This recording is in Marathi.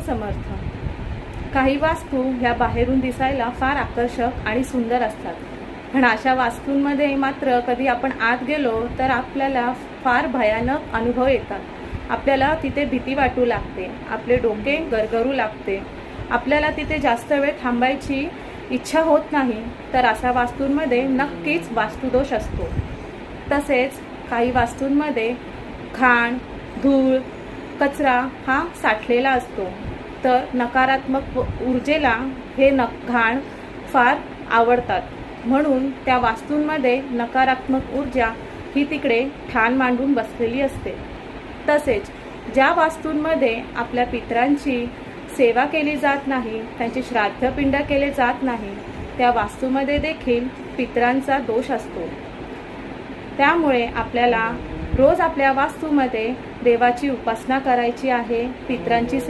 समर्थ. काही वास्तू ह्या बाहेरून दिसायला फार आकर्षक आणि सुंदर असतात. पण अशा वास्तूंमध्ये मात्र कधी आपण आत गेलो तर आपल्याला फार भयानक अनुभव येतात. आपल्याला तिथे भीती वाटू लागते आपले डोके गरगरू लागते. आपल्याला तिथे जास्त वेळ थांबायची इच्छा होत नाही तर अशा वास्तूंमध्ये नक्कीच वास्तुदोष असतो. तसेच काही वास्तूंमध्ये घाण धूळ कचरा हा साठलेला असतो. तर नकारात्मक ऊर्जेला हे न घाण फार आवडतात. म्हणून त्या वास्तूंमध्ये नकारात्मक ऊर्जा ही तिकडे ठाण मांडून बसलेली असते. तसेच ज्या वास्तूंमध्ये आपल्या पितरांची सेवा केली जात नाही त्यांचे श्राद्धपिंड केले जात नाही त्या वास्तूमध्ये देखील पितरांचा दोष असतो. त्यामुळे आपल्याला रोज आपल्या वास्तूमध्ये देवाची उपासना करायची आहे पितरांची सेवा